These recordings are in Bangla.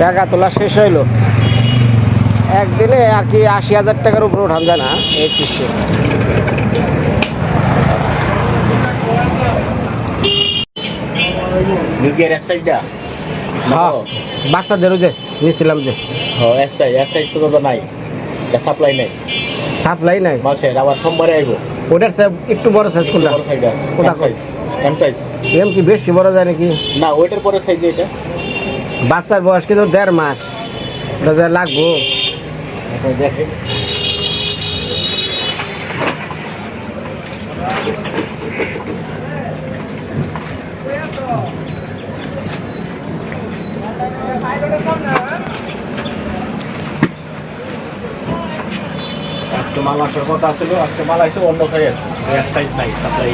টাকা তোলা শেষ হইল। একদিনে আর কি আশি হাজার টাকার উপরে উঠান যায় না এই সিস্টেম হ্যাঁ বাচ্চাদেরও যে নিয়েছিলাম যে। হ্যাঁ এক সাইজ এক সাইজ তো তো নাই। সাপ্লাই নাই। সাপ্লাই নাই। মালশের আবার সোমবারে আইব। ওটার সাহেব একটু বড় সাইজ কোনটা? কোনটা M size M size M কি বেশি বড় যায় নাকি? না ওইটার পরে সাইজ এটা। বাচ্চার বয়স কিন্তু দেড় মাস। ওটা যা লাগবো। এখন দেখে আজকে মাল আসার কথা ছিল আজকে মাল আসে অন্য হয়ে আছে। এক সাইজ নাই সাপ্লাই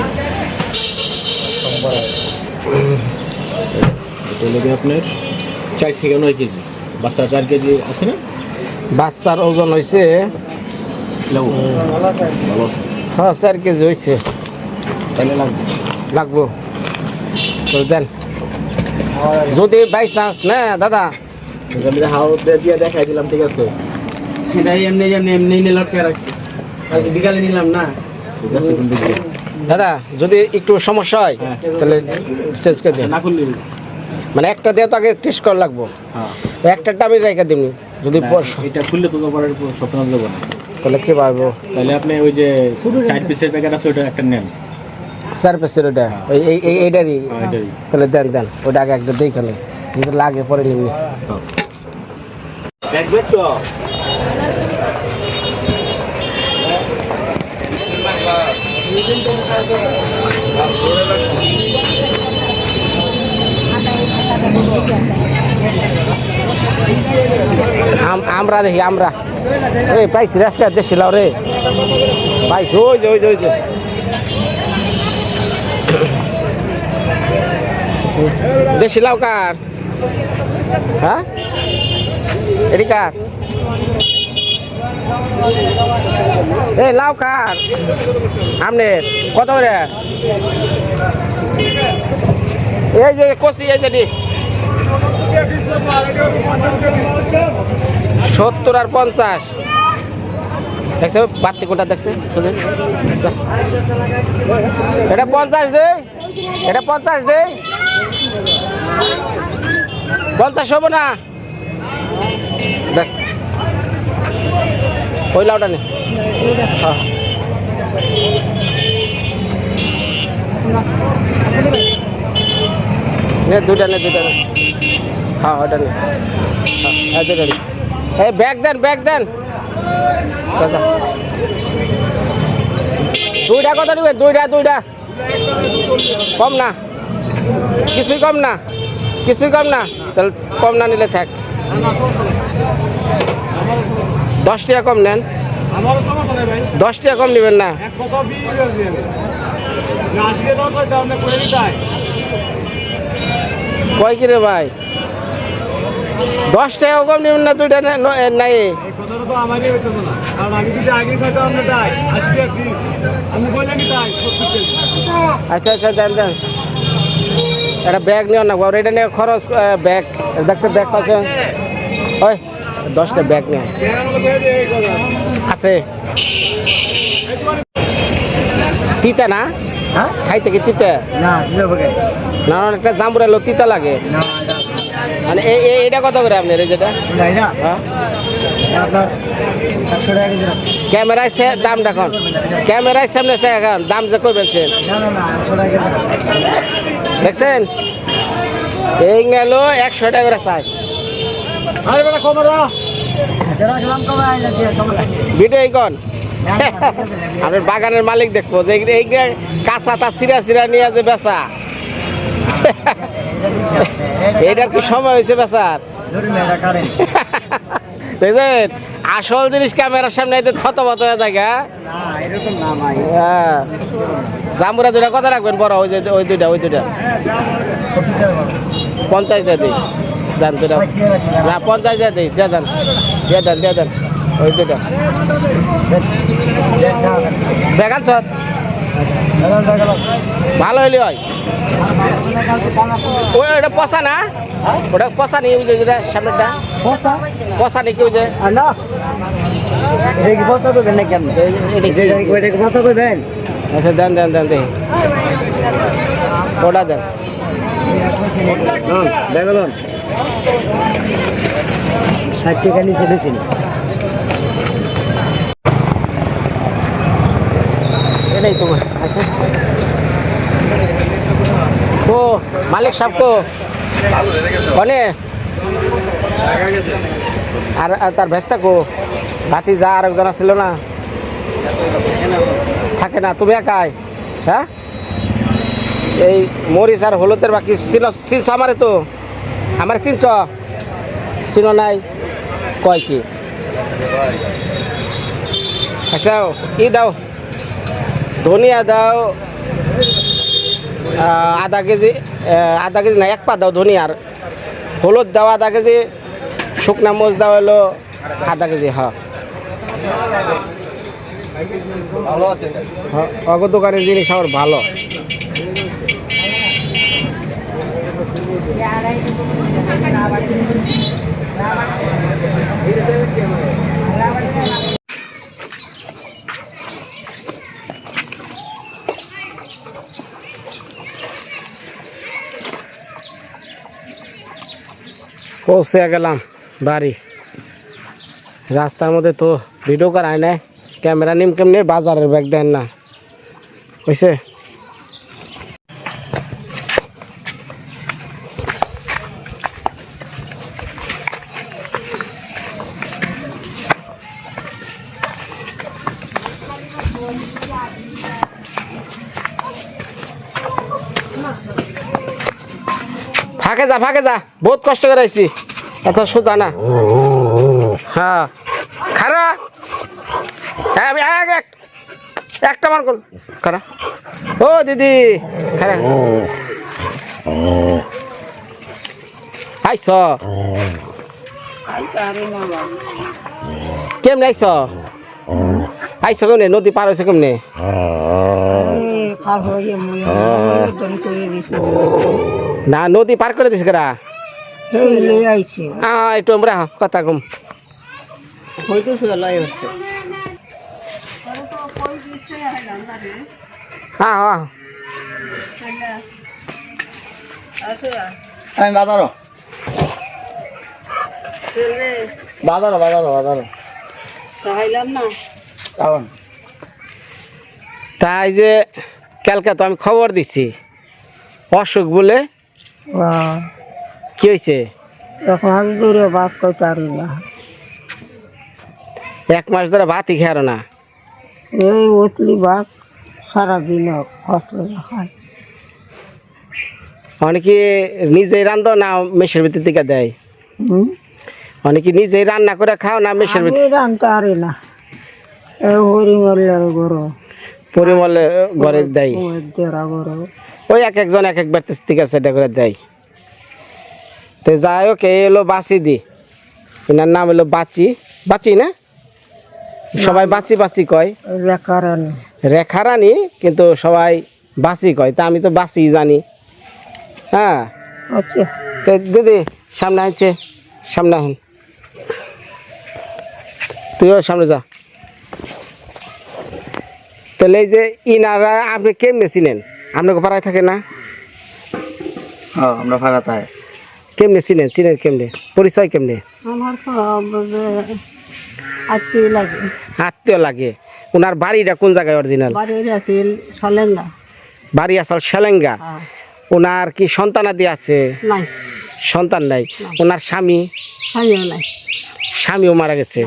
এটা লেগে আপনার? চার থেকে নয় কেজি। বাচ্চা চার কেজি আছে না? বাচ্চার ওজন হয়েছে হ্যাঁ চার কেজি হয়েছে তাহলে লাগবে। দেন। যদি বাই চান্স না দাদা। আমি হাও দিয়ে দেখাই দিলাম ঠিক আছে? এটাই এমনি এমনি এমনি নিয়ে লটকে রাখছি। কালকে বিকালে নিলাম না? ঠিক আছে দাদা যদি একটু সমস্যা হয় হ্যাঁ। তাহলে চেঞ্জ করে দিন। না করলে মানে একটা দিয়ে তো আগে টেস্ট করা লাগবো। হ্যাঁ। একটা আমি রেখে দিবনি যদি বস- এটা খুললে তো তোমার স্বপ্ন দেবো না। তাহলে কি পারব? তাহলে আপনি ওই যে চার পিসের প্যাকেট আছে ওইটা একটা নেন। স্যার পেসের ওটা ওই এই এই- এইটারই? হ্যাঁ, তাহলে দেন দেন। ওটা আগে একটা দেখে নেই যদি লাগে পরে নিবি দেখবে তো? আমরা দেখি, আমরা। এই, পাইছি রাস্তা লাও রে। পাইছি, ওই যে ওই যে ওই যে। লাউ কার? হ্যাঁ? এটি কার? এই লাউ কার? আমনের, কত করে? এই যে, কষি, এই যে। সত্তর আর পঞ্চাশ। দেখছ, বাড়তি কোনটা দেখছে? এটা পঞ্চাশ দে এটা পঞ্চাশ দে পঞ্চাশ হব না। দেখ। ওই লাউটা নে। হ্যাঁ। নে দুটা নে দুটা নে। হ্যাঁ ওটা নে। হ্যাঁ হ্যাঁ দুটা নে। এই ব্যাগ দেন ব্যাগ দেন। চাচা। দুইটা কত নেবে? দুইটা দুইটা। কম না। কিছুই কম না। কিছুই কম না। তাহলে কম না নিলে থাক। দশ টাকা কম নেন। দশ টাকা কম নেবেন না। কয় কিরে ভাই? দশ টাকা কম নেবেন না দুইটা নাই। এই কথাটা তো আমারই হইতেছে না। কারণ আমি যদি আগে খাইতাম না তাই। আজকে প্লিজ আমি বললাম কি তাই? সত্যি কেজি আচ্ছা আচ্ছা দেন দেন একটা ব্যাগ নিও না বাবু এটা নিয়ে খরচ ব্যাগ। দেখছে ব্যাগ পাচ্ছে? ওই দশটা ব্যাগ নিয়ে আছে। তিতা না? হ্যাঁ? খাইতে কি তিতা? না না একটা জাম্বুরা লো তিতা লাগে। না। মানে এইটা কত করে আপনার এই যেটা? এটা? এটা হ্যাঁ। আপনার ক্যামেরায় সে দাম দেখুন ক্যামেরায় সামনে সে এখন। দাম যে কই বলছেন না না না একশো টাকা কেজি দেখছেন? এই গেল একশো টাকা করে চাই। নেই। ভিডিও এই কন না, না, না, আমি বাগানের মালিক দেখব যে এই কাঁচা তা সিরা সিরা নিয়ে যে বেচা। এইটার কি সময় হয়েছে বেচার? দেখছেন, আসল জিনিস ক্যামেরার সামনে এতে থতমত হয়ে থাকে হ্যাঁ? হ্যাঁ। জামুরা দুটা কথা রাখবেন, বড়, ওই যে, ওই দুইটা ওই দুইটা। পঞ্চাশ দিই। দেন দুটা না, পঞ্চাশ দিই, দিয়ে দেন দিয়ে দেন দিয়ে দেন, ওই দুটা দেখান স্যার ভালো হইলে হয়। ওই ওটা পচা না? ওটা পচা নেই ওই যে যেটা সামনেরটা? পচা নেই কেউ যে? না। এটা কি বস্তা দেবেন না কেমন এই- এই- এটা কি? ওইটা কি আচ্ছা দেন দেন দেন দেন। ওটা দেন। দেখুন। ষাট টাকা নিচে বেশি না। এটাই তোমার আচ্ছা। মালিক সাহেব কো? কনে? আর তার ভেস্তা কো? ভাতি যা আর একজন ছিল না? থাকে না, তুমি একাই? হ্যাঁ? এই মরিচ আর হলুদের বাকি চিন, চিনছ আমারে তো? আমার চিনছ? চিনো নাই? কয় কি? আচ্ছা ই দাও। ধনিয়া দাও আধা কেজি আধা কেজি না এক পা দাও ধনিয়ার। হলুদ দাও আধা কেজি শুকনা মরিচ দাও হলো আধা কেজি হ্যাঁ হ্যাঁ, অগ দোকানের জিনিস আমার ভালো। পৌঁছে গেলাম বাড়ি। রাস্তার মধ্যে তো ভিডিও করায় নাই। ক্যামেরা নিম কেমনি বাজারের ব্যাগ দেন না। হয়েছে যা ফাঁকে যা। বহুত কষ্ট করে আইছি। এত সোজা না। হ্যাঁ। খারা। হ্যাঁ একটা মান কর খারা। ও, দিদি। খারা। আইস কেমনে আইস আইস কেমনে? নদী পার হয়েছে কেমনে? হয়ে। হয় না নদী পার করে দিছে কেরা এই লই একটু আমরা কথা কম। হ্যাঁ হ্যাঁ। আমি বাজারও বাজারও বাজারও বাজারও চাইলাম না। কারণ? তাই যে কালকে তো আমি খবর দিছি। অসুখ বলে কি হয়েছে এখন আমি পারি না। এক মাস ধরে ভাতই খেয়ার না। এই উতলি ভাত সারাদিন খায়। অনেকে নিজেই রান্ধো না মেশের ভিতর থেকে দেয়? অনেকে নিজেই রান্না করে খাও না মেশের ভিতর রানতে পারি না। এই হরি মল্লের গরু। পরিমলে ঘরে দেয়। ওই এক একজন এক একবার থেকে সেটা করে দেয়। তো যাই হোক এই হলো বাসি দি। এনার নাম হলো বাচি। বাচি না? সবাই বাচি বাচি কয়। রেকারেন রেখা রানী কিন্তু সবাই বাসি কয়। তা আমি তো বাসি জানি। হ্যাঁ। আচ্ছা। তো দিদি সামনে আছে সামনে আহেন। তুইও সামনে যা। তাহলে এই যে ইনারা আপনি কেমনে চিনেন? আপনাকে পাড়ায় থাকে না? হ্যাঁ আমরা ফাঁকা তাই কেমনে চিনেন? চিনেন কেমনে? পরিচয় কেমনে? আমার আত্মি লাগে। আত্মীয় লাগে। ওনার বাড়িটা কোন জায়গায় অরিজিনাল বাড়ির আছিল সালেঙ্গা। বাড়ি আসাল সেলেঙ্গা। হ্যাঁ। ওনার কি সন্তানাদি আছে? নাই। সন্তান নাই। ওনার স্বামী? স্বামীও নাই। স্বামীও মারা গেছে।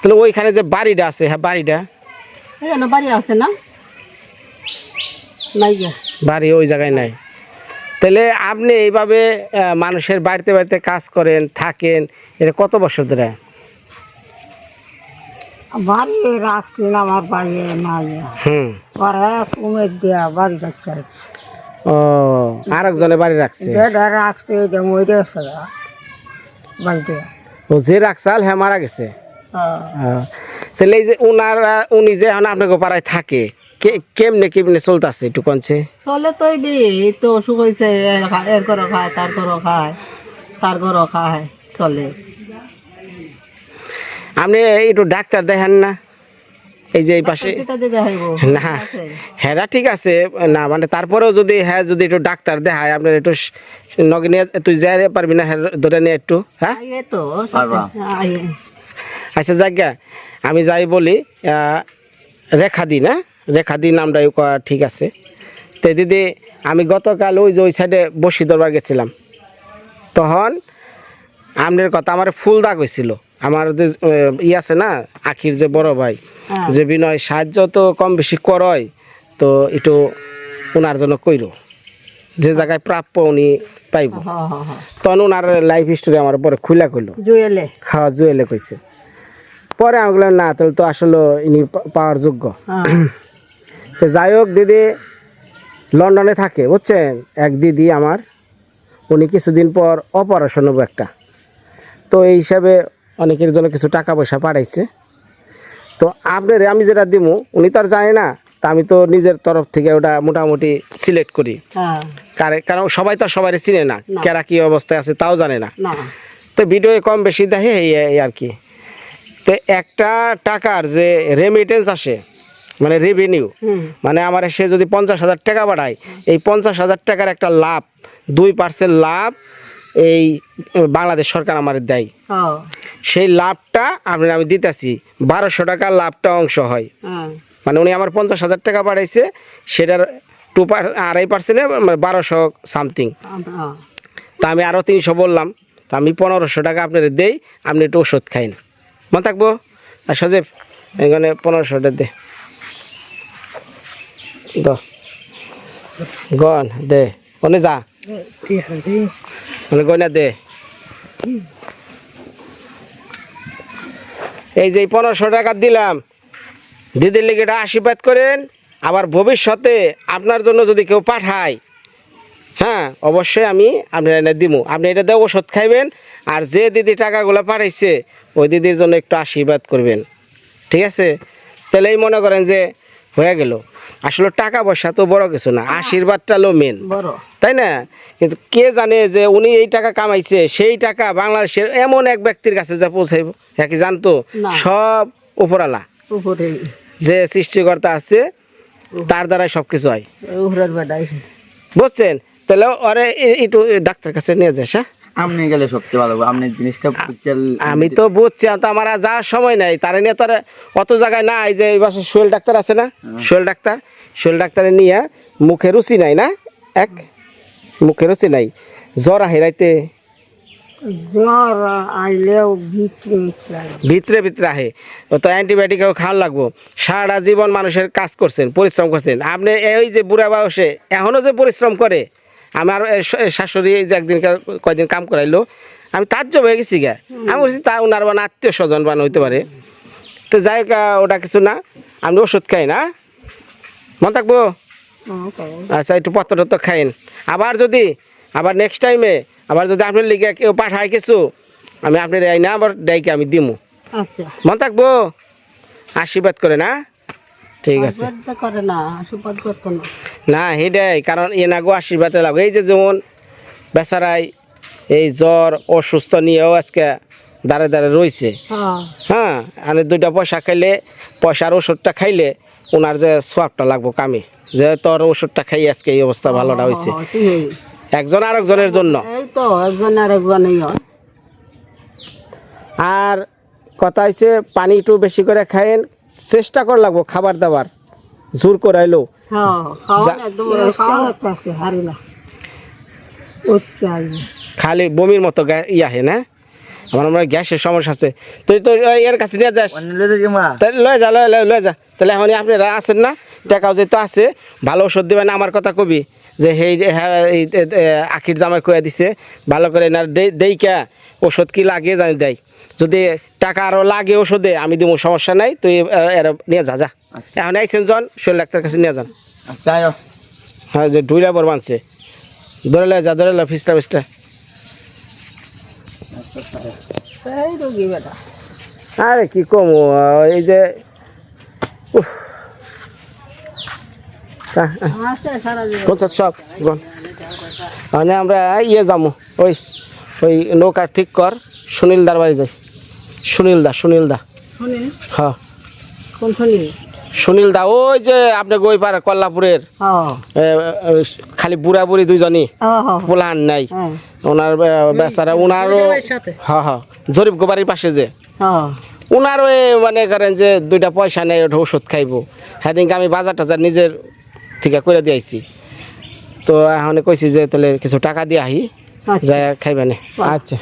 তাহলে ওইখানে যে বাড়িটা আছে হ্যাঁ বাড়িটা? এখানে বাড়ি আছে না? নাই গিয়া বাড়ি ওই জায়গায় নাই। তাহলে আপনি এইভাবে মানুষের বাড়িতে বাড়িতে কাজ করেন থাকেন এটা কত বছর ধরে? বাড়ি আমার বাড়ি নাই। হুম। পরে দিয়া বাড়ি রাখছে ও আরেকজনে বাড়ি রাখছে? যেটা রাখছে যে মরে বাড়িতে ও যে রাখছাল হ্যাঁ মারা গেছে? তাহলে এই যে ওনারা উনি যে এখন আপনাকে পাড়ায় থাকে কে- কেমনে কেমনে চলতেছে একটু কনছে চলে তো এই তো অসুখ হয়েছে এর ঘরও খায় তার ঘরও খায় তার ঘরও খায় চলে। আপনি একটু ডাক্তার দেখেন না? এই যে এই পাশে না হ্যাঁ ঠিক আছে। না মানে তারপরেও যদি হ্যাঁ যদি একটু ডাক্তার দেখায় আপনার একটু স- নগে নিয়ে তুই যাই পারবি না হ্যাঁ ধরে নিয়ে একটু হ্যাঁ? তো আচ্ছা জায়গা। আমি যাই বলি আহ, রেখা দি না রেখা দি নামটাই করা ঠিক আছে। তো দিদি আমি গতকাল ওই যে ওই সাইডে বসি দরবার গেছিলাম। তখন আমনের কথা আমার ফুল দাগ হয়েছিল। আমার যে ই আছে না আখির যে বড় ভাই হ্যাঁ। যে বিনয় সাহায্য তো কম বেশি করয় তো একটু ওনার জন্য কইরো। যে জায়গায় প্রাপ্য উনি পাইব। হ হ হ তখন ওনার লাইফ হিস্টোরি আমার পরে খুলা কইলো। জুয়েলে। হ্যাঁ জুয়েলে কইছে। পরে আমি বললাম না তাহলে তো আসলে ইনি পাওয়ার যোগ্য। হ্যাঁ। তো যাই হোক দিদি লন্ডনে থাকে বুঝছেন? এক দিদি আমার উনি কিছুদিন পর অপারেশন হব একটা। তো এই হিসাবে অনেকের জন্য কিছু টাকা পয়সা পাঠাইছে। তো আপনার আমি যেটা দিমু উনি তো আর জানে না তা আমি তো নিজের তরফ থেকে ওটা মোটামুটি সিলেক্ট করি। হ্যাঁ। কারণ সবাই তো সবাই চিনে না। কেরা কী অবস্থায় আছে তাও জানে না। তো ভিডিও কম বেশি দেখে এই আর কি। তো একটা টাকার যে রেমিটেন্স আসে মানে রেভিনিউ মানে আমার সে যদি পঞ্চাশ হাজার টাকা বাড়ায় এই পঞ্চাশ হাজার টাকার একটা লাভ দুই পার্সেন্ট লাভ এই বাংলাদেশ সরকার আমার দেয়। সেই লাভটা আপনি আমি দিতেছি বারোশো টাকা লাভটা অংশ হয়। মানে উনি আমার পঞ্চাশ হাজার টাকা বাড়াইছে সেটার টু পার আড়াই পার্সেন্টে বারোশো সামথিং তা আমি আরও তিনশো বললাম তা আমি পনেরোশো টাকা আপনার দেই আপনি একটু ওষুধ খাইন। মনে থাকব? আর সজীব, এখানে পনেরোশোটা দে। দ। গন দে। কোনে যা। গয়না দে। এই যে পনেরোশো টাকা দিলাম, দিদির লিগে এটা আশীর্বাদ করেন। আবার ভবিষ্যতে আপনার জন্য যদি কেউ পাঠায় হ্যাঁ অবশ্যই আমি আপনার এনে দিব আপনি এটা দিয়ে ওষুধ খাইবেন আর যে দিদি টাকাগুলো পাঠাইছে ওই দিদির জন্য একটু আশীর্বাদ করবেন। ঠিক আছে? তাহলেই মনে করেন যে হয়ে গেল। আসলে টাকা পয়সা তো বড় কিছু না আশীর্বাদটা হলো মেন তাই না? কিন্তু কে জানে যে উনি এই টাকা কামাইছে সেই টাকা বাংলাদেশের এমন এক ব্যক্তির কাছে যা পৌঁছাইব? হ্যাঁ কি জানতো? সব উপরালা যে সৃষ্টিকর্তা আছে তার দ্বারাই সব কিছু হয় বুঝছেন? তাহলে ওরে একটু ডাক্তার কাছে নিয়ে যাস হ্যাঁ? আপনি গেলে সবচেয়ে ভালো আপনি জিনিসটা আমি তো বুঝছি তো আমার আর যাওয়ার সময় নাই। তার নিয়ে তো আর অত জায়গায় নাই যে এই পাশে সোহেল ডাক্তার আছে না? সোহেল ডাক্তার সোহেল ডাক্তারে নিয়ে মুখে রুচি নাই না? এক মুখে রুচি নাই। জ্বর আহে রাইতে? জ্বর আইলেও ভিতরে ভিতরে ভিতরে আহে। তো অ্যান্টিবায়োটিকও খাওয়ান লাগবো। সারা জীবন মানুষের কাজ করছেন পরিশ্রম করছেন। আপনি এই যে বুড়া বয়সে এখনও যে পরিশ্রম করে আমার শাশুড়ি এই যে একদিন কয়দিন কাম করাইলো আমি তার জব হয়ে গেছি গা। আমি বলছি তা ওনার বান আত্মীয় স্বজন বান হইতে পারে। তো যাই ওটা কিছু না আমি ওষুধ খাই না। মন থাকব? আচ্ছা একটু পত্র টত্র খাইন। আবার যদি আবার নেক্সট টাইমে আবার যদি আপনার লিগে কেউ পাঠায় কিছু আমি আপনার এই না আবার ডাইকে আমি দিমু। আচ্ছা। মন থাকব? আশীর্বাদ করে না? ঠিক আছে। করে না আশীর্বাদ করতো না। না হেডাই কারণ এ না গো আশীর্বাদ লাগবে। এই যে যেমন বেচারাই এই জ্বর অসুস্থ নিয়েও আজকে দাঁড়ে দাঁড়ে রয়েছে হ্যাঁ। হ্যাঁ আর দুইটা পয়সা খাইলে পয়সার ওষুধটা খাইলে ওনার যে সোয়াবটা লাগবো কামে। যে তোর ওষুধটা খাই আজকে এই অবস্থা ভালোটা হয়েছে হ্যাঁ, একজন আরেকজনের জন্য। এই তো একজন আর একজনই হয়। আর কথা হয়েছে পানি একটু বেশি করে খাইন চেষ্টা কর লাগবো খাবার দাবার। জোর করাইলো হ্যাঁ খালি বমির মতো গ্যা- ই আহে না? আমার মনে হয় গ্যাসের সমস্যা আছে। তুই তো এর কাছে নিয়ে যাস। তাহলে লয়ে যা লয়ে লয়ে লয়ে যা। তাহলে এখন আপনারা আছেন না? টাকাও যেহেতু আছে ভালো ওষুধ দিবেন আমার কথা কবি। যে সেই যে হ্যাঁ আখির জামাই কয়ে দিছে ভালো করে না দেই কে ওষুধ কি লাগে জানি দেয় যদি টাকা আরও লাগে ওষুধে আমি দিব সমস্যা নাই তুই এর নিয়ে যা যা। এখন আইসেন জন শরীর ডাক্তার কাছে নিয়ে যান। চাইও হ্যাঁ যে ডুইলা বর বানছে। ধরে যা ধরে লো ফিসটা ফিসটা। আরে কি কম এই যে উফ, হ্যাঁ, হ্যাঁ। আছে সারা জীবন পঞ্চাশ সব গন। মানে আমরা ইয়ে যাব ওই ওই নৌকা ঠিক কর সুনীল দার বাড়ি যাই। সুনীল দা সুনীল? দা হ্যাঁ সুনীল? দা ওই যে আপনি গই পারে কল্লাপুরের এ, খালি বুড়া বুড়ি দুইজনই ও হো পোলাহান নাই। হ্যাঁ। ওনার বেচারা ওনারও হ্যাঁ হ্যাঁ। জরিপ গোবারির পাশে যে। ওনারও মনে করেন যে দুইটা পয়সা নেই ওটা ওষুধ খাইবো। সেদিনকে আমি বাজার টাজার নিজের থেকে করে দিয়েছি তো এখন কইছি যে তাহলে কিছু টাকা দিয়ে আহি আচ্ছা। যাই খাইবে না। আচ্ছা।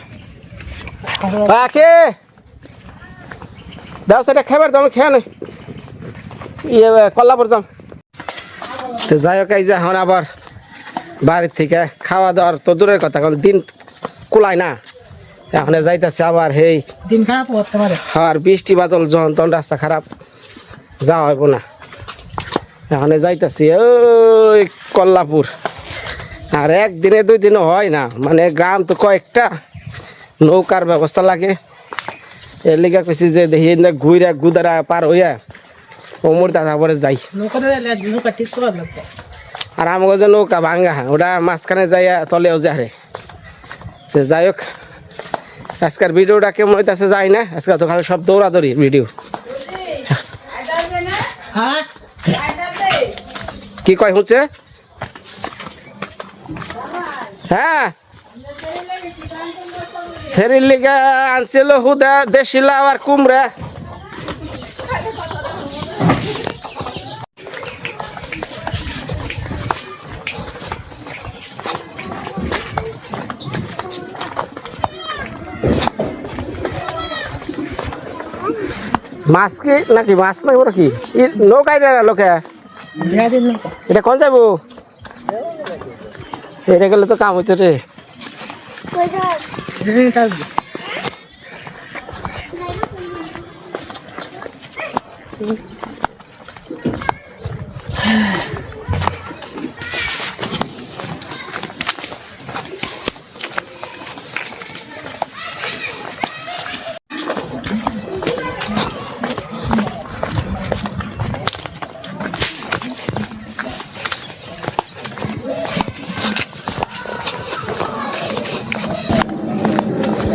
আ, কে? দাও সেটা খাইবার তো আমি খেয়ে নেই ইয়ে কল্লাপুর যাম তো যাই হোক এই যে এখন আবার বাড়ির থেকে খাওয়া দাওয়ার তো দূরের কথা কারণ দিন কুলায় না। এখন যাইতেছে আবার হেই। দিন খারাপ আর বৃষ্টি বাদল যখন তখন রাস্তা খারাপ যাওয়া হইব না। এখানে যাইতেছি ওই কল্লাপুর। আর একদিনে দুই দিনে হয় না মানে গ্রাম তো কয়েকটা নৌকার ব্যবস্থা লাগে। এর লিগে কইছি যে দেখি ঘুরে গুদারা পার হইয়া ওমর দাদা পরে যাই। আর আমাকে যে নৌকা ভাঙ্গা ওটা মাঝখানে যাইয়া তলেও যারে তো যাই হোক আজকের ভিডিওটা কেমন হইতেছে যাই না আজকাল তো খালি সব দৌড়াদৌড়ি ভিডিও। হ্যাঁ? কি কয় হচ্ছে? হ্যাঁ। শরীর লিগা আনছিল হুদা দেশি আর কুমড়া। মাছ কি? নাকি মাছ বড় কি? ই নৌকাই না লোকে? নৌকা এটা কোন যাব? এটা গেলে তো কাম হচ্ছে রে। দিন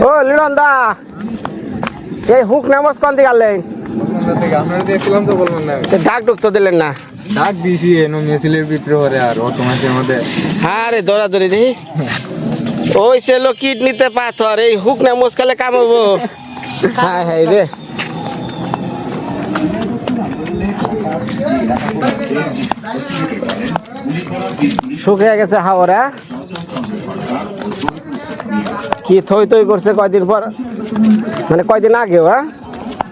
ও লিডন দা এই হুক নামস কোন দিকে আনলেন? ডাক ডুক তো দিলেন না। ডাক দিয়েছি এনো মেসিলের ভিতরে আর অত মাসের মধ্যে আরে দৌড়াদৌড়ি দেখি। ওই সে লো কিডনিতে পাথর, এই হুক না মুসকালে কাম হব। হ্যাঁ হ্যাঁ রে। শুকিয়ে গেছে হাওড়া কি থই থই করছে কয়দিন পর? মানে কয়দিন আগেও হ্যাঁ?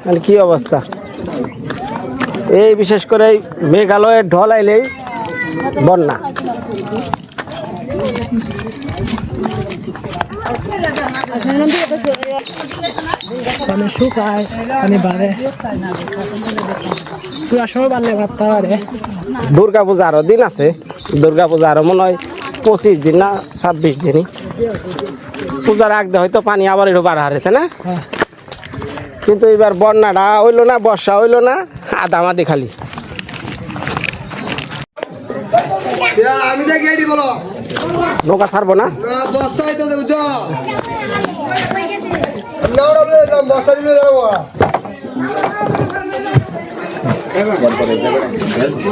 মানে কি অবস্থা? এই বিশেষ করে মেঘালয়ের ঢল আইলেই বন্যা। মানে শুকায় মানে বাড়ে। শুকার সময় বাড়লে ভাবতে পারে দুর্গা পূজা আরও দিন আছে। দুর্গা পূজা আরও মনে হয় পঁচিশ দিন না ছাব্বিশ দিনই। পূজার আগে হয়তো পানি আবার একটু বাড়া হারে না? কিন্তু এবার বন্যাটা হইল না বর্ষা হইল না আদামাদি খালি। নৌকা ছাড়বো না?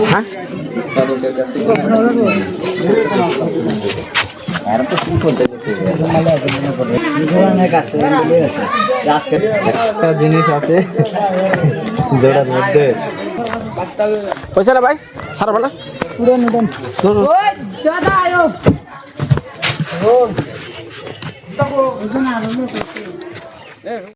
হ্যাঁ? একটা জিনিস আছে জোড়ার মধ্যে। পয়সা না ভাই? ছাড়বো না হুম।